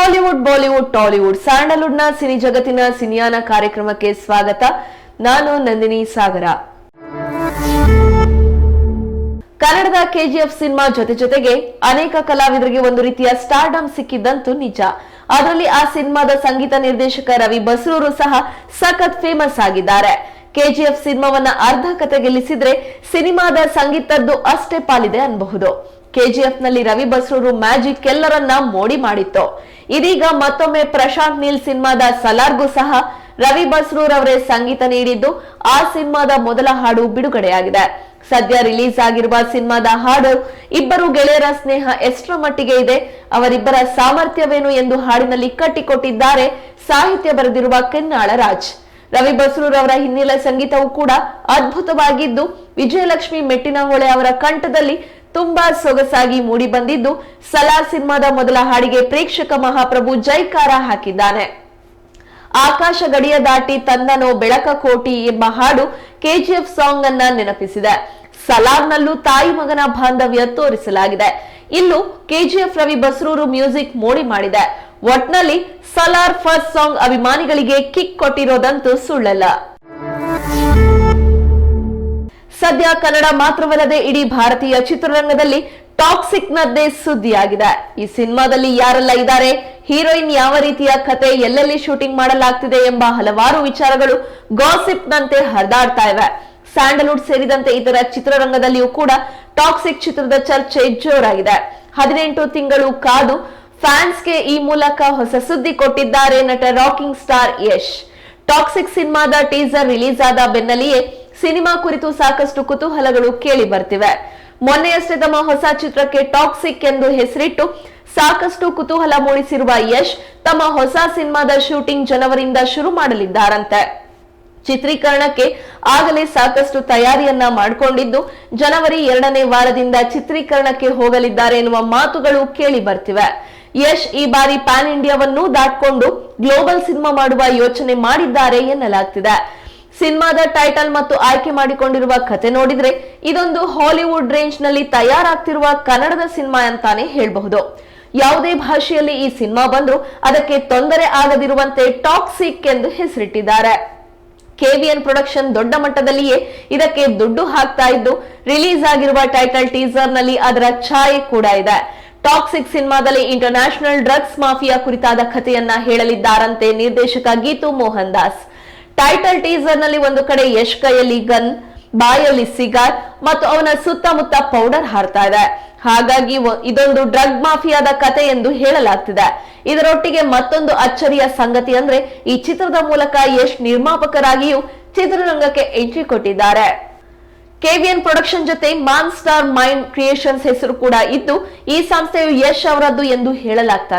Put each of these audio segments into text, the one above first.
Hollywood, Bollywood, Tollywood ಸ್ಯಾಂಡಲ್ವುಡ್ನ cine ಜಗತ್ತಿನ ಸಿನಿಯಾನ ಕಾರ್ಯಕ್ರಮಕ್ಕೆ ಸ್ವಾಗತ. ನಾನು ನಂದಿನಿ ಸಾಗರ. ಕನ್ನಡದ ಕೆಜಿಎಫ್ ಸಿನಿಮಾ ಜೊತೆ ಜೊತೆಗೆ ಅನೇಕ ಕಲಾವಿದರಿಗೆ ಒಂದು ರೀತಿಯ ಸ್ಟಾರ್ಡಮ್ ಸಿಕ್ಕಿದ್ದಂತೂ ನಿಜ. ಅದರಲ್ಲಿ ಆ ಸಿನಿಮಾದ ಸಂಗೀತ ನಿರ್ದೇಶಕ ರವಿ ಬಸ್ರೂರು ಸಹ ಸಖತ್ ಫೇಮಸ್ ಆಗಿದ್ದಾರೆ. ಕೆಜಿಎಫ್ ಸಿನಿಮಾವನ್ನ ಅರ್ಧ ಕತೆ ಗೆಲ್ಲಿಸಿದ್ರೆ ಸಿನಿಮಾದ ಸಂಗೀತದ್ದು ಅಷ್ಟೇ ಪಾಲಿದೆ ಅನ್ಬಹುದು. ಕೆಜಿಎಫ್ನಲ್ಲಿ ರವಿ ಬಸ್ರೂರು ಮ್ಯಾಜಿಕ್ ಎಲ್ಲರನ್ನ ಮೋಡಿ ಮಾಡಿತ್ತು. ಇದೀಗ ಮತ್ತೊಮ್ಮೆ ಪ್ರಶಾಂತ್ ನೀಲ್ ಸಿನಿಮಾದ ಸಲಾರ್ಗೂ ಸಹ ರವಿ ಬಸ್ರೂರ್ ಅವರೇ ಸಂಗೀತ ನೀಡಿದ್ದು ಆ ಸಿನಿಮಾದ ಮೊದಲ ಹಾಡು ಬಿಡುಗಡೆಯಾಗಿದೆ. ಸದ್ಯ ರಿಲೀಸ್ ಆಗಿರುವ ಸಿನಿಮಾದ ಹಾಡು ಇಬ್ಬರು ಗೆಳೆಯರ ಸ್ನೇಹ ಎಷ್ಟರ ಮಟ್ಟಿಗೆ ಇದೆ, ಅವರಿಬ್ಬರ ಸಾಮರ್ಥ್ಯವೇನು ಎಂದು ಹಾಡಿನಲ್ಲಿ ಕಟ್ಟಿಕೊಟ್ಟಿದ್ದಾರೆ ಸಾಹಿತ್ಯ ಬರೆದಿರುವ ಕೆನ್ನಾಳ ರಾಜ್. ರವಿ ಬಸ್ರೂರ್ ಅವರ ಹಿನ್ನೆಲೆ ಸಂಗೀತವೂ ಕೂಡ ಅದ್ಭುತವಾಗಿದ್ದು, ವಿಜಯಲಕ್ಷ್ಮಿ ಮೆಟ್ಟಿನಹೊಳೆ ಅವರ ಕಂಠದಲ್ಲಿ ತುಂಬಾ ಸೊಗಸಾಗಿ ಮೂಡಿ ಬಂದಿದ್ದು ಸಲಾರ್ ಸಿನಿಮಾದ ಮೊದಲ ಹಾಡಿಗೆ ಪ್ರೇಕ್ಷಕ ಮಹಾಪ್ರಭು ಜೈಕಾರ ಹಾಕಿದ್ದಾನೆ. ಆಕಾಶ ಗಡಿಯ ದಾಟಿ ತಂದನೋ ಬೆಳಕ ಕೋಟಿ ಎಂಬ ಹಾಡು ಕೆಜಿಎಫ್ ಸಾಂಗ್ ಅನ್ನ ನೆನಪಿಸಿದೆ. ಸಲಾರ್ನಲ್ಲೂ ತಾಯಿ ಮಗನ ಬಾಂಧವ್ಯ ತೋರಿಸಲಾಗಿದೆ. ಇಲ್ಲೂ ಕೆಜಿಎಫ್ ರವಿ ಬಸ್ರೂರು ಮ್ಯೂಸಿಕ್ ಮೋಡಿ ಮಾಡಿದೆ. ಒಟ್ನಲ್ಲಿ ಸಲಾರ್ ಫಸ್ಟ್ ಸಾಂಗ್ ಅಭಿಮಾನಿಗಳಿಗೆ ಕಿಕ್ ಕೊಟ್ಟಿರೋದಂತೂ ಸುಳ್ಳಲ್ಲ. ಸದ್ಯ ಕನ್ನಡ ಮಾತ್ರವಲ್ಲದೆ ಇಡೀ ಭಾರತೀಯ ಚಿತ್ರರಂಗದಲ್ಲಿ ಟಾಕ್ಸಿಕ್ ನದ್ದೇ ಸುದ್ದಿಯಾಗಿದೆ. ಈ ಸಿನಿಮಾದಲ್ಲಿ ಯಾರೆಲ್ಲ ಇದ್ದಾರೆ? ಹೀರೋಯಿನ್ ಯಾವ ರೀತಿಯ ಕತೆ ಎಲ್ಲೆಲ್ಲಿ ಶೂಟಿಂಗ್ ಮಾಡಲಾಗ್ತಿದೆ ಎಂಬ ಹಲವಾರು ವಿಚಾರಗಳು ಗಾಸಿಪ್ ನಂತೆ ಹರಿದಾಡ್ತಾ ಇವೆ. ಸ್ಯಾಂಡಲ್ವುಡ್ ಸೇರಿದಂತೆ ಇತರ ಚಿತ್ರರಂಗದಲ್ಲಿಯೂ ಕೂಡ ಟಾಕ್ಸಿಕ್ ಚಿತ್ರದ ಚರ್ಚೆ ಜೋರಾಗಿದೆ. ಹದಿನೆಂಟು ತಿಂಗಳು ಕಾದು ಫ್ಯಾನ್ಸ್ಗೆ ಈ ಮೂಲಕ ಹೊಸ ಸುದ್ದಿ ಕೊಟ್ಟಿದ್ದಾರೆ ನಟ ರಾಕಿಂಗ್ ಸ್ಟಾರ್ ಯಶ್. ಟಾಕ್ಸಿಕ್ ಸಿನಿಮಾದ ಟೀಸರ್ ರಿಲೀಸ್ ಆದ ಬೆನ್ನಲ್ಲಿಯೇ ಸಿನಿಮಾ ಕುರಿತು ಸಾಕಷ್ಟು ಕುತೂಹಲಗಳು ಕೇಳಿ ಬರ್ತಿವೆ. ಮೊನ್ನೆಯಷ್ಟೇ ತಮ್ಮ ಹೊಸ ಚಿತ್ರಕ್ಕೆ ಟಾಕ್ಸಿಕ್ ಎಂದು ಹೆಸರಿಟ್ಟು ಸಾಕಷ್ಟು ಕುತೂಹಲ ಮೂಡಿಸಿರುವ ಯಶ್ ತಮ್ಮ ಹೊಸ ಸಿನಿಮಾದ ಶೂಟಿಂಗ್ ಜನವರಿಯಿಂದ ಶುರು ಮಾಡಲಿದ್ದಾರಂತೆ. ಚಿತ್ರೀಕರಣಕ್ಕೆ ಆಗಲೇ ಸಾಕಷ್ಟು ತಯಾರಿಯನ್ನ ಮಾಡಿಕೊಂಡಿದ್ದು ಜನವರಿ ಎರಡನೇ ವಾರದಿಂದ ಚಿತ್ರೀಕರಣಕ್ಕೆ ಹೋಗಲಿದ್ದಾರೆ ಎನ್ನುವ ಮಾತುಗಳು ಕೇಳಿ ಬರ್ತಿವೆ. ಯಶ್ ಈ ಬಾರಿ ಪ್ಯಾನ್ ಇಂಡಿಯಾವನ್ನು ದಾಟ್ಕೊಂಡು ಗ್ಲೋಬಲ್ ಸಿನಿಮಾ ಮಾಡುವ ಯೋಚನೆ ಮಾಡಿದ್ದಾರೆ ಎನ್ನಲಾಗ್ತಿದೆ. ಸಿನಿಮಾದ ಟೈಟಲ್ ಮತ್ತು ಆಯ್ಕೆ ಮಾಡಿಕೊಂಡಿರುವ ಕತೆ ನೋಡಿದ್ರೆ ಇದೊಂದು ಹಾಲಿವುಡ್ ರೇಂಜ್ನಲ್ಲಿ ತಯಾರಾಗ್ತಿರುವ ಕನ್ನಡದ ಸಿನಿಮಾ ಅಂತಾನೆ ಹೇಳಬಹುದು. ಯಾವುದೇ ಭಾಷೆಯಲ್ಲಿ ಈ ಸಿನಿಮಾ ಬಂದ್ರು ಅದಕ್ಕೆ ತೊಂದರೆ ಆಗದಿರುವಂತೆ ಟಾಕ್ಸಿಕ್ ಎಂದು ಹೆಸರಿಟ್ಟಿದ್ದಾರೆ. ಕೆವಿಎನ್ ಪ್ರೊಡಕ್ಷನ್ ದೊಡ್ಡ ಮಟ್ಟದಲ್ಲಿಯೇ ಇದಕ್ಕೆ ದುಡ್ಡು ಹಾಕ್ತಾ ಇದ್ದು, ರಿಲೀಸ್ ಆಗಿರುವ ಟೈಟಲ್ ಟೀಸರ್ನಲ್ಲಿ ಅದರ ಛಾಯೆ ಕೂಡ ಇದೆ. ಟಾಕ್ಸಿಕ್ ಸಿನಿಮಾದಲ್ಲಿ ಇಂಟರ್ನ್ಯಾಷನಲ್ ಡ್ರಗ್ಸ್ ಮಾಫಿಯಾ ಕುರಿತಾದ ಕಥೆಯನ್ನ ಹೇಳಲಿದ್ದಾರಂತೆ ನಿರ್ದೇಶಕ ಗೀತು ಮೋಹನ್ ದಾಸ್. ಟೈಟಲ್ ಟೀಸರ್ನಲ್ಲಿ ಒಂದು ಕಡೆ ಯಶ್ ಕೈಯಲ್ಲಿ ಗನ್, ಬಾಯಲ್ಲಿ ಸಿಗಾರ್ ಮತ್ತು ಅವನ ಸುತ್ತಮುತ್ತ ಪೌಡರ್ ಹಾರ್ತಾ ಇದೆ. ಹಾಗಾಗಿ ಇದೊಂದು ಡ್ರಗ್ ಮಾಫಿಯಾದ ಕತೆ ಎಂದು ಹೇಳಲಾಗ್ತಿದೆ. ಇದರೊಟ್ಟಿಗೆ ಮತ್ತೊಂದು ಅಚ್ಚರಿಯ ಸಂಗತಿ ಅಂದ್ರೆ ಈ ಚಿತ್ರದ ಮೂಲಕ ಯಶ್ ನಿರ್ಮಾಪಕರಾಗಿಯೂ ಚಿತ್ರರಂಗಕ್ಕೆ ಎಂಟ್ರಿ ಕೊಟ್ಟಿದ್ದಾರೆ. ಕೆವಿಎನ್ ಪ್ರೊಡಕ್ಷನ್ ಜೊತೆ ಮಾನ್ ಸ್ಟಾರ್ ಮೈಂಡ್ ಕ್ರಿಯೇಷನ್ಸ್ ಹೆಸರು ಕೂಡ ಇದ್ದು, ಈ ಸಂಸ್ಥೆಯು ಯಶ್ ಅವರದ್ದು ಎಂದು ಹೇಳಲಾಗ್ತಾ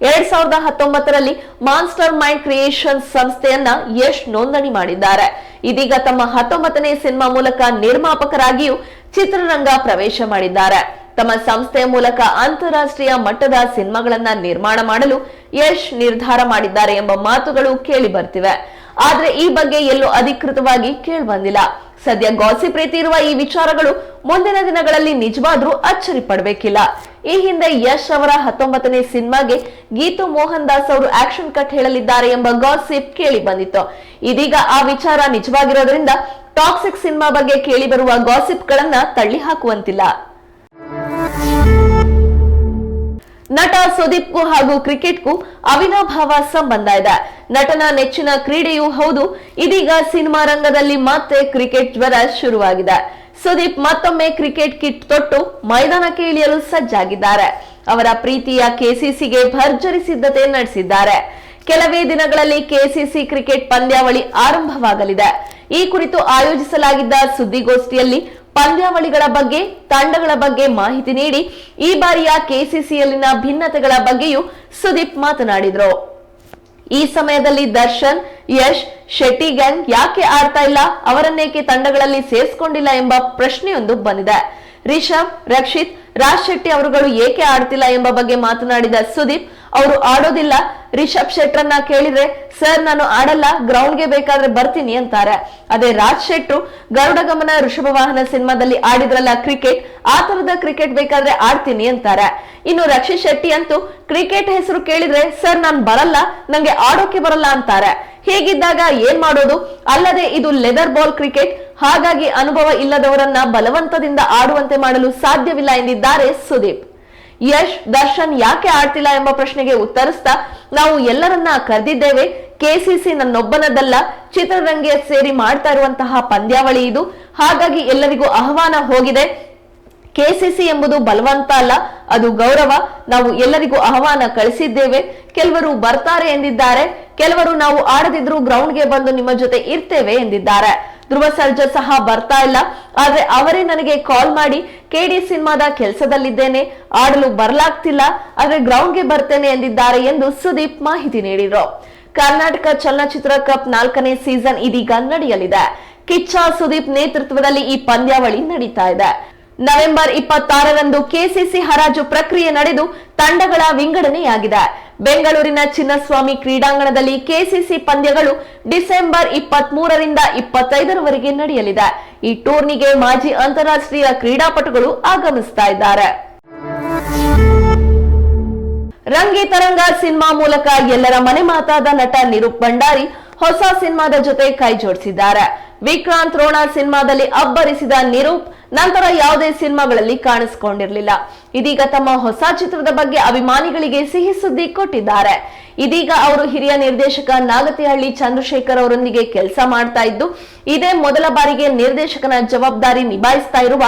ಎರಡ್ ಸಾವಿರದ ಹತ್ತೊಂಬತ್ತರಲ್ಲಿ ಮಾನ್ಸ್ಟರ್ ಮೈಂಡ್ ಕ್ರಿಯೇಷನ್ಸ್ ಸಂಸ್ಥೆಯನ್ನ ಯಶ್ ನೋಂದಣಿ ಮಾಡಿದ್ದಾರೆ. ಇದೀಗ ತಮ್ಮ ಹತ್ತೊಂಬತ್ತನೇ ಸಿನಿಮಾ ಮೂಲಕ ನಿರ್ಮಾಪಕರಾಗಿಯೂ ಚಿತ್ರರಂಗ ಪ್ರವೇಶ ಮಾಡಿದ್ದಾರೆ. ತಮ್ಮ ಸಂಸ್ಥೆಯ ಮೂಲಕ ಅಂತಾರಾಷ್ಟ್ರೀಯ ಮಟ್ಟದ ಸಿನಿಮಾಗಳನ್ನ ನಿರ್ಮಾಣ ಮಾಡಲು ಯಶ್ ನಿರ್ಧಾರ ಮಾಡಿದ್ದಾರೆ ಎಂಬ ಮಾತುಗಳು ಕೇಳಿ ಬರ್ತಿವೆ. ಆದ್ರೆ ಈ ಬಗ್ಗೆ ಎಲ್ಲೂ ಅಧಿಕೃತವಾಗಿ ಕೇಳ್ಬಂದಿಲ್ಲ ಸದ್ಯ ಗಾಸಿಪ್ ರೀತಿ ಇರುವ ಈ ವಿಚಾರಗಳು ಮುಂದಿನ ದಿನಗಳಲ್ಲಿ ನಿಜವಾದ್ರೂ ಅಚ್ಚರಿ ಪಡಬೇಕಿಲ್ಲ. ಈ ಹಿಂದೆ ಯಶ್ ಅವರ ಹತ್ತೊಂಬತ್ತನೇ ಸಿನಿಮಾಗೆ ಗೀತು ಮೋಹನ್ ದಾಸ್ ಅವರು ಆಕ್ಷನ್ ಕಟ್ ಹೇಳಲಿದ್ದಾರೆ ಎಂಬ ಗಾಸಿಪ್ ಕೇಳಿ ಬಂದಿತ್ತು. ಇದೀಗ ಆ ವಿಚಾರ ನಿಜವಾಗಿರೋದ್ರಿಂದ ಟಾಕ್ಸಿಕ್ ಸಿನಿಮಾ ಬಗ್ಗೆ ಕೇಳಿ ಬರುವ ಗಾಸಿಪ್ ಗಳನ್ನ ತಳ್ಳಿ ಹಾಕುವಂತಿಲ್ಲ. ನಟ ಸುದೀಪ್ಗೂ ಹಾಗೂ ಕ್ರಿಕೆಟ್ಗೂ ಅವಿನಾಭಾವ ಸಂಬಂಧ ಇದೆ. ನಟನ ನೆಚ್ಚಿನ ಕ್ರೀಡೆಯೂ ಹೌದು. ಇದೀಗ ಸಿನಿಮಾ ರಂಗದಲ್ಲಿ ಮತ್ತೆ ಕ್ರಿಕೆಟ್ ಜ್ವರ ಶುರುವಾಗಿದೆ. ಸುದೀಪ್ ಮತ್ತೊಮ್ಮೆ ಕ್ರಿಕೆಟ್ ಕಿಟ್ ತೊಟ್ಟು ಮೈದಾನಕ್ಕೆ ಇಳಿಯಲು ಸಜ್ಜಾಗಿದ್ದಾರೆ. ಅವರ ಪ್ರೀತಿಯ ಕೆಸಿಸಿಗೆ ಭರ್ಜರಿ ಸಿದ್ಧತೆ ನಡೆಸಿದ್ದಾರೆ. ಕೆಲವೇ ದಿನಗಳಲ್ಲಿ ಕೆಸಿಸಿ ಕ್ರಿಕೆಟ್ ಪಂದ್ಯಾವಳಿ ಆರಂಭವಾಗಲಿದೆ. ಈ ಕುರಿತು ಆಯೋಜಿಸಲಾಗಿದ್ದ ಸುದ್ದಿಗೋಷ್ಠಿಯಲ್ಲಿ ಪಂದ್ಯಾವಳಿಗಳ ಬಗ್ಗೆ, ತಂಡಗಳ ಬಗ್ಗೆ ಮಾಹಿತಿ ನೀಡಿ, ಈ ಬಾರಿಯ ಕೆಸಿಸಿಯಲ್ಲಿನ ಭಿನ್ನತೆಗಳ ಬಗ್ಗೆಯೂ ಸುದೀಪ್ ಮಾತನಾಡಿದರು. ಈ ಸಮಯದಲ್ಲಿ ದರ್ಶನ್, ಯಶ್ ಶೆಟ್ಟಿ ಗ್ಯಾಂಗ್ ಯಾಕೆ ಆಡ್ತಾ ಇಲ್ಲ, ಅವರನ್ನೇಕೆ ತಂಡಗಳಲ್ಲಿ ಸೇರಿಸಿಕೊಂಡಿಲ್ಲ ಎಂಬ ಪ್ರಶ್ನೆಯೊಂದು ಬಂದಿದೆ. ರಿಷಬ್, ರಕ್ಷಿತ್, ರಾಜ್ ಶೆಟ್ಟಿ ಅವರುಗಳು ಏಕೆ ಆಡ್ತಿಲ್ಲ ಎಂಬ ಬಗ್ಗೆ ಮಾತನಾಡಿದ ಸುದೀಪ್ ಅವರು ಆಡೋದಿಲ್ಲ. ರಿಷಬ್ ಶೆಟ್ರನ್ನ ಕೇಳಿದ್ರೆ, ಸರ್, ನಾನು ಆಡಲ್ಲ ಗ್ರೌಂಡ್ಗೆ ಬೇಕಾದ್ರೆ ಬರ್ತೀನಿ ಅಂತಾರೆ. ಅದೇ ರಾಜ್ ಶೆಟ್ರು ಗರುಡ ಗಮನ ಋಷಭ ವಾಹನ ಸಿನಿಮಾದಲ್ಲಿ ಆಡಿದ್ರಲ್ಲ ಕ್ರಿಕೆಟ್, ಆ ತರದ ಕ್ರಿಕೆಟ್ ಬೇಕಾದ್ರೆ ಆಡ್ತೀನಿ ಅಂತಾರೆ. ಇನ್ನು ರಕ್ಷಿತ್ ಶೆಟ್ಟಿ ಅಂತೂ ಕ್ರಿಕೆಟ್ ಹೆಸರು ಕೇಳಿದ್ರೆ, ಸರ್, ನಾನು ಬರಲ್ಲ, ನಂಗೆ ಆಡೋಕೆ ಬರಲ್ಲ ಅಂತಾರೆ. ಹೀಗಿದ್ದಾಗ ಏನ್ ಮಾಡೋದು? ಅಲ್ಲದೆ ಇದು ಲೆದರ್ ಬಾಲ್ ಕ್ರಿಕೆಟ್. ಹಾಗಾಗಿ ಅನುಭವ ಇಲ್ಲದವರನ್ನ ಬಲವಂತದಿಂದ ಆಡುವಂತೆ ಮಾಡಲು ಸಾಧ್ಯವಿಲ್ಲ ಎಂದಿದ್ದಾರೆ ಸುದೀಪ್. ಯಶ್ ದರ್ಶನ್ ಯಾಕೆ ಆಡ್ತಿಲ್ಲ ಎಂಬ ಪ್ರಶ್ನೆಗೆ ಉತ್ತರಿಸ್ತಾ ನಾವು ಎಲ್ಲರನ್ನ ಕರೆದಿದ್ದೇವೆ. ಕೆಸಿಸಿ ನನ್ನೊಬ್ಬನದಲ್ಲ, ಚಿತ್ರರಂಗೆ ಸೇರಿ ಮಾಡ್ತಾ ಇರುವಂತಹ ಪಂದ್ಯಾವಳಿ ಇದು. ಹಾಗಾಗಿ ಎಲ್ಲರಿಗೂ ಆಹ್ವಾನ ಹೋಗಿದೆ. ಕೆಸಿಸಿ ಎಂಬುದು ಬಲವಂತ ಅಲ್ಲ, ಅದು ಗೌರವ. ನಾವು ಎಲ್ಲರಿಗೂ ಆಹ್ವಾನ ಕಳಿಸಿದ್ದೇವೆ. ಕೆಲವರು ಬರ್ತಾರೆ ಎಂದಿದ್ದಾರೆ, ಕೆಲವರು ನಾವು ಆಡದಿದ್ರು ಗ್ರೌಂಡ್ಗೆ ಬಂದು ನಿಮ್ಮ ಜೊತೆ ಇರ್ತೇವೆ ಎಂದಿದ್ದಾರೆ. ಧ್ರುವ ಸರ್ಜಾ ಸಹ ಬರ್ತಾ ಇಲ್ಲ. ಆದ್ರೆ ಅವರೇ ನನಗೆ ಕಾಲ್ ಮಾಡಿ ಕೆಡಿ ಸಿನಿಮಾದ ಕೆಲಸದಲ್ಲಿದ್ದೇನೆ, ಆಡಲು ಬರ್ಲಾಗ್ತಿಲ್ಲ, ಆದ್ರೆ ಗ್ರೌಂಡ್ಗೆ ಬರ್ತೇನೆ ಎಂದಿದ್ದಾರೆ ಎಂದು ಸುದೀಪ್ ಮಾಹಿತಿ ನೀಡಿದ್ರು. ಕರ್ನಾಟಕ ಚಲನಚಿತ್ರ ಕಪ್ ನಾಲ್ಕನೇ ಸೀಸನ್ ಇದೀಗ ನಡೆಯಲಿದೆ. ಕಿಚ್ಚ ಸುದೀಪ್ ನೇತೃತ್ವದಲ್ಲಿ ಈ ಪಂದ್ಯಾವಳಿ ನಡೀತಾ ಇದೆ. ನವೆಂಬರ್ ಇಪ್ಪತ್ತಾರರಂದು ಕೆಸಿಸಿ ಹರಾಜು ಪ್ರಕ್ರಿಯೆ ನಡೆದು ತಂಡಗಳ ವಿಂಗಡಣೆಯಾಗಿದೆ. ಬೆಂಗಳೂರಿನ ಚಿನ್ನಸ್ವಾಮಿ ಕ್ರೀಡಾಂಗಣದಲ್ಲಿ ಕೆಸಿಸಿ ಪಂದ್ಯಗಳು ಡಿಸೆಂಬರ್ ಇಪ್ಪತ್ತ್ ಮೂರರಿಂದ ಇಪ್ಪತ್ತೈದರವರೆಗೆ ನಡೆಯಲಿದೆ. ಈ ಟೂರ್ನಿಗೆ ಮಾಜಿ ಅಂತಾರಾಷ್ಟ್ರೀಯ ಕ್ರೀಡಾಪಟುಗಳು ಆಗಮಿಸ್ತಾ ಇದ್ದಾರೆ. ರಂಗಿ ತರಂಗ ಸಿನಿಮಾ ಮೂಲಕ ಎಲ್ಲರ ಮನೆ ಮಾತಾದ ನಟ ನಿರೂಪ್ ಭಂಡಾರಿ ಹೊಸ ಸಿನಿಮಾದ ಜೊತೆ ಕೈ ಜೋಡಿಸಿದ್ದಾರೆ. ವಿಕ್ರಾಂತ್ ರೋಣ ಸಿನಿಮಾದಲ್ಲಿ ಅಬ್ಬರಿಸಿದ ನಿರೂಪ್ ನಂತರ ಯಾವುದೇ ಸಿನಿಮಾಗಳಲ್ಲಿ ಕಾಣಿಸಿಕೊಂಡಿರಲಿಲ್ಲ. ಇದೀಗ ತಮ್ಮ ಹೊಸ ಚಿತ್ರದ ಬಗ್ಗೆ ಅಭಿಮಾನಿಗಳಿಗೆ ಸಿಹಿ ಸುದ್ದಿ ಕೊಟ್ಟಿದ್ದಾರೆ. ಇದೀಗ ಅವರು ಹಿರಿಯ ನಿರ್ದೇಶಕ ನಾಗತಿಹಳ್ಳಿ ಚಂದ್ರಶೇಖರ್ ಅವರೊಂದಿಗೆ ಕೆಲಸ ಮಾಡ್ತಾ ಇದ್ದು, ಇದೇ ಮೊದಲ ಬಾರಿಗೆ ನಿರ್ದೇಶಕನ ಜವಾಬ್ದಾರಿ ನಿಭಾಯಿಸ್ತಾ ಇರುವ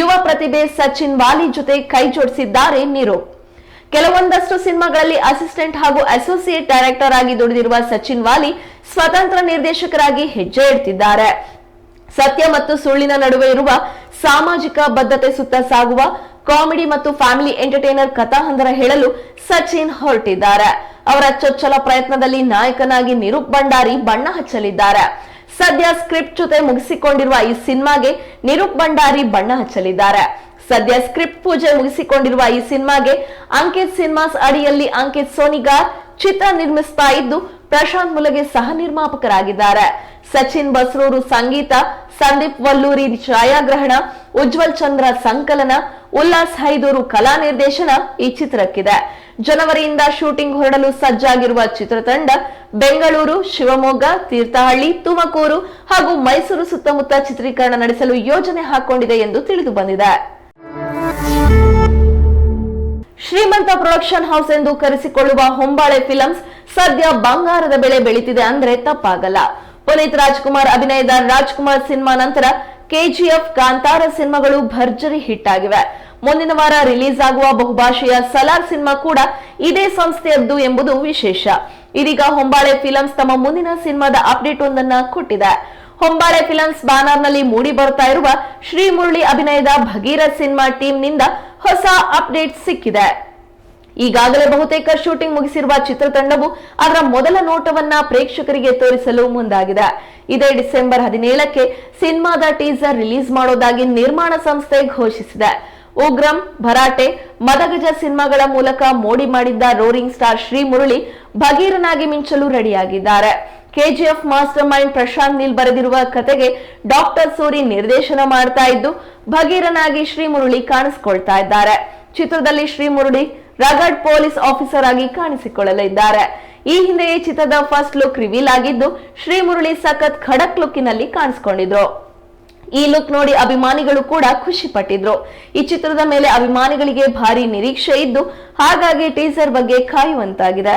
ಯುವ ಪ್ರತಿಭೆ ಸಚಿನ್ ವಾಲಿ ಜೊತೆ ಕೈ ಜೋಡಿಸಿದ್ದಾರೆ ನಿರೂಪ್. ಕೆಲವೊಂದಷ್ಟು ಸಿನಿಮಾಗಳಲ್ಲಿ ಅಸಿಸ್ಟೆಂಟ್ ಹಾಗೂ ಅಸೋಸಿಯೇಟ್ ಡೈರೆಕ್ಟರ್ ಆಗಿ ದುಡಿದಿರುವ ಸಚಿನ್ ವಾಲಿ ಸ್ವತಂತ್ರ ನಿರ್ದೇಶಕರಾಗಿ ಹೆಜ್ಜೆ ಇಡ್ತಿದ್ದಾರೆ. ಸತ್ಯ ಮತ್ತು ಸುಳ್ಳಿನ ನಡುವೆ ಇರುವ ಸಾಮಾಜಿಕ ಬದ್ಧತೆ ಸುತ್ತ ಸಾಗುವ ಕಾಮಿಡಿ ಮತ್ತು ಫ್ಯಾಮಿಲಿ ಎಂಟರ್ಟೈನರ್ ಕಥಾಹಂದರ ಹೇಳಲು ಸಚಿನ್ ಹೊರಟಿದ್ದಾರೆ. ಅವರ ಚೊಚ್ಚಲ ಪ್ರಯತ್ನದಲ್ಲಿ ನಾಯಕನಾಗಿ ನಿರೂಪ್ ಭಂಡಾರಿ ಬಣ್ಣ ಹಚ್ಚಲಿದ್ದಾರೆ. ಸದ್ಯ ಸ್ಕ್ರಿಪ್ಟ್ ಜೊತೆ ಮುಗಿಸಿಕೊಂಡಿರುವ ಈ ಸಿನಿಮಾಗೆ ನಿರೂಪ್ ಭಂಡಾರಿ ಬಣ್ಣ ಹಚ್ಚಲಿದ್ದಾರೆ. ಸದ್ಯ ಸ್ಕ್ರಿಪ್ಟ್ ಪೂಜೆ ಮುಗಿಸಿಕೊಂಡಿರುವ ಈ ಸಿನಿಮಾಗೆ ಅಂಕಿತ್ ಸಿನಿಮಾಸ್ ಅಡಿಯಲ್ಲಿ ಅಂಕಿತ್ ಸೋನಿಗಾರ್ ಚಿತ್ರ ನಿರ್ಮಿಸ್ತಾ ಇದ್ದು, ಪ್ರಶಾಂತ್ ಮುಲಗೆ ಸಹ ನಿರ್ಮಾಪಕರಾಗಿದ್ದಾರೆ. ಸಚಿನ್ ಬಸ್ರೂರು ಸಂಗೀತ, ಸಂದೀಪ್ ವಲ್ಲೂರಿ ಛಾಯಾಗ್ರಹಣ, ಉಜ್ವಲ್ ಚಂದ್ರ ಸಂಕಲನ, ಉಲ್ಲಾಸ್ ಹೈದೂರು ಕಲಾ ನಿರ್ದೇಶನ ಈ ಚಿತ್ರಕ್ಕಿದೆ. ಜನವರಿಯಿಂದ ಶೂಟಿಂಗ್ ಹೊರಡಲು ಸಜ್ಜಾಗಿರುವ ಚಿತ್ರತಂಡ ಬೆಂಗಳೂರು, ಶಿವಮೊಗ್ಗ, ತೀರ್ಥಹಳ್ಳಿ, ತುಮಕೂರು ಹಾಗೂ ಮೈಸೂರು ಸುತ್ತಮುತ್ತ ಚಿತ್ರೀಕರಣ ನಡೆಸಲು ಯೋಜನೆ ಹಾಕೊಂಡಿದೆ ಎಂದು ತಿಳಿದು ಬಂದಿದೆ. ಪ್ರೊಡಕ್ಷನ್ ಹೌಸ್ ಎಂದು ಕರೆಸಿಕೊಳ್ಳುವ ಹೊಂಬಾಳೆ ಫಿಲಮ್ಸ್ ಸದ್ಯ ಬಂಗಾರದ ಬೆಳೆ ಬೆಳೀತಿದೆ ಅಂದ್ರೆ ತಪ್ಪಾಗಲ್ಲ. ಪುನೀತ್ ರಾಜ್ಕುಮಾರ್ ಅಭಿನಯದ ರಾಜ್ಕುಮಾರ್ ಸಿನಿಮಾ ನಂತರ ಕೆಜಿಎಫ್, ಕಾಂತಾರ ಸಿನಿಮಾಗಳು ಭರ್ಜರಿ ಹಿಟ್ ಆಗಿವೆ. ಮುಂದಿನ ವಾರ ರಿಲೀಸ್ ಆಗುವ ಬಹುಭಾಷೆಯ ಸಲಾರ್ ಸಿನಿಮಾ ಕೂಡ ಇದೇ ಸಂಸ್ಥೆಯದ್ದು ಎಂಬುದು ವಿಶೇಷ. ಇದೀಗ ಹೊಂಬಾಳೆ ಫಿಲಮ್ಸ್ ತಮ್ಮ ಮುಂದಿನ ಸಿನಿಮಾದ ಅಪ್ಡೇಟ್ ಒಂದನ್ನ ಕೊಟ್ಟಿದೆ. ಹೊಂಬಾಳೆ ಫಿಲಮ್ಸ್ ಬ್ಯಾನರ್ನಲ್ಲಿ ಮೂಡಿ ಬರ್ತಾ ಇರುವ ಶ್ರೀ ಮುರಳಿ ಅಭಿನಯದ ಭಗೀರಥ್ ಸಿನಿಮಾ ಟೀಮ್ನಿಂದ ಹೊಸ ಅಪ್ಡೇಟ್ ಸಿಕ್ಕಿದೆ. ಈಗಾಗಲೇ ಬಹುತೇಕ ಶೂಟಿಂಗ್ ಮುಗಿಸಿರುವ ಚಿತ್ರತಂಡವು ಅದರ ಮೊದಲ ನೋಟವನ್ನ ಪ್ರೇಕ್ಷಕರಿಗೆ ತೋರಿಸಲು ಮುಂದಾಗಿದೆ. ಇದೇ ಡಿಸೆಂಬರ್ ಹದಿನೇಳಕ್ಕೆ ಸಿನಿಮಾದ ಟೀಸರ್ ರಿಲೀಸ್ ಮಾಡೋದಾಗಿ ನಿರ್ಮಾಣ ಸಂಸ್ಥೆ ಘೋಷಿಸಿದೆ. ಉಗ್ರಂ, ಭರಾಟೆ, ಮದಗಜ ಸಿನಿಮಾಗಳ ಮೂಲಕ ಮೋಡಿ ಮಾಡಿದ್ದ ರೋರಿಂಗ್ ಸ್ಟಾರ್ ಶ್ರೀ ಮುರಳಿ ಭಗೀರನಾಗಿ ಮಿಂಚಲು ರೆಡಿಯಾಗಿದ್ದಾರೆ. KGF master mind Prashanth Neel ಬರೆದಿರುವ ಕತೆಗೆ ಡಾಕ್ಟರ್ ಸೂರಿ ನಿರ್ದೇಶನ ಮಾಡ್ತಾ ಇದ್ದು ಭಗೀರನಾಗಿ ಶ್ರೀಮುರುಳಿ ಕಾಣಿಸಿಕೊಳ್ತಾ ಇದ್ದಾರೆ. ಚಿತ್ರದಲ್ಲಿ Sri Murali rugged police officer ಆಗಿ ಕಾಣಿಸಿಕೊಳ್ಳಲಿದ್ದಾರೆ. ಈ ಹಿಂದೆ ಚಿತ್ರದ ಫಸ್ಟ್ ಲುಕ್ ರಿವೀಲ್ ಆಗಿದ್ದು ಶ್ರೀಮುರಳಿ ಸಖತ್ ಖಡಕ್ ಲುಕ್ಕಿನಲ್ಲಿ ಕಾಣಿಸಿಕೊಂಡಿದ್ರು. ಈ ಲುಕ್ ನೋಡಿ ಅಭಿಮಾನಿಗಳು ಕೂಡ ಖುಷಿ ಪಟ್ಟಿದ್ರು ಈ ಚಿತ್ರದ ಮೇಲೆ ಅಭಿಮಾನಿಗಳಿಗೆ ಭಾರಿ ನಿರೀಕ್ಷೆ ಇದ್ದು, ಹಾಗಾಗಿ ಟೀಸರ್ ಬಗ್ಗೆ ಕಾಯುವಂತಾಗಿದೆ.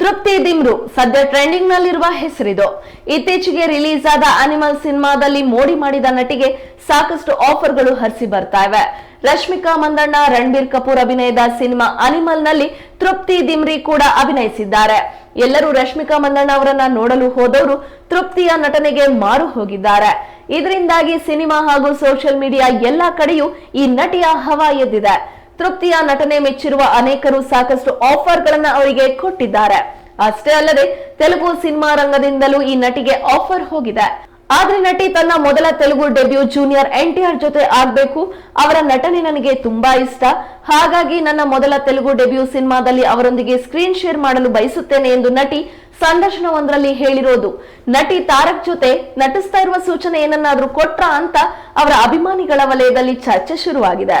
ತೃಪ್ತಿ ದಿಮ್ರು, ಸದ್ಯ ಟ್ರೆಂಡಿಂಗ್ ನಲ್ಲಿರುವ ಹೆಸರಿದು. ಇತ್ತೀಚೆಗೆ ರಿಲೀಸ್ ಆದ ಅನಿಮಲ್ ಸಿನಿಮಾದಲ್ಲಿ ಮೋಡಿ ಮಾಡಿದ ನಟಿಗೆ ಸಾಕಷ್ಟು ಆಫರ್ಗಳು ಹರಿಸಿ ಬರ್ತಾ ಇವೆ. ರಶ್ಮಿಕಾ ಮಂದಣ್ಣ, ರಣಬೀರ್ ಕಪೂರ್ ಅಭಿನಯದ ಸಿನಿಮಾ ಅನಿಮಲ್ನಲ್ಲಿ ತೃಪ್ತಿ ದಿಮ್ರಿ ಕೂಡ ಅಭಿನಯಿಸಿದ್ದಾರೆ. ಎಲ್ಲರೂ ರಶ್ಮಿಕಾ ಮಂದಣ್ಣ ಅವರನ್ನ ನೋಡಲು ಹೋದವರು ತೃಪ್ತಿಯ ನಟನೆಗೆ ಮಾರು ಹೋಗಿದ್ದಾರೆ. ಇದರಿಂದಾಗಿ ಸಿನಿಮಾ ಹಾಗೂ ಸೋಷಿಯಲ್ ಮೀಡಿಯಾ ಎಲ್ಲಾ ಕಡೆಯೂ ಈ ನಟಿಯ ಹವಾ ಎದ್ದಿದೆ. ತೃಪ್ತಿಯ ನಟನೆ ಮೆಚ್ಚಿರುವ ಅನೇಕರು ಸಾಕಷ್ಟು ಆಫರ್ಗಳನ್ನ ಅವರಿಗೆ ಕೊಟ್ಟಿದ್ದಾರೆ. ಅಷ್ಟೇ ಅಲ್ಲದೆ ತೆಲುಗು ಸಿನಿಮಾ ರಂಗದಿಂದಲೂ ಈ ನಟಿಗೆ ಆಫರ್ ಹೋಗಿದೆ. ಆದ್ರೆ ನಟಿ ತನ್ನ ಮೊದಲ Telugu debut junior N T R ಜೊತೆ ಆಗ್ಬೇಕು. ಅವರ ನಟನೆ ನನಗೆ ತುಂಬಾ ಇಷ್ಟ. ಹಾಗಾಗಿ ನನ್ನ ಮೊದಲ ತೆಲುಗು ಡೆಬ್ಯೂ ಸಿನಿಮಾದಲ್ಲಿ ಅವರೊಂದಿಗೆ ಸ್ಕ್ರೀನ್ ಶೇರ್ ಮಾಡಲು ಬಯಸುತ್ತೇನೆ ಎಂದು ನಟಿ ಸಂದರ್ಶನವೊಂದರಲ್ಲಿ ಹೇಳಿರೋದು. ನಟಿ ತಾರಕ್ ಜೊತೆ ನಟಿಸ್ತಾ ಇರುವ ಸೂಚನೆ ಏನನ್ನಾದ್ರೂ ಕೊಟ್ರ ಅಂತ ಅವರ ಅಭಿಮಾನಿಗಳ ವಲಯದಲ್ಲಿ ಚರ್ಚೆ ಶುರುವಾಗಿದೆ.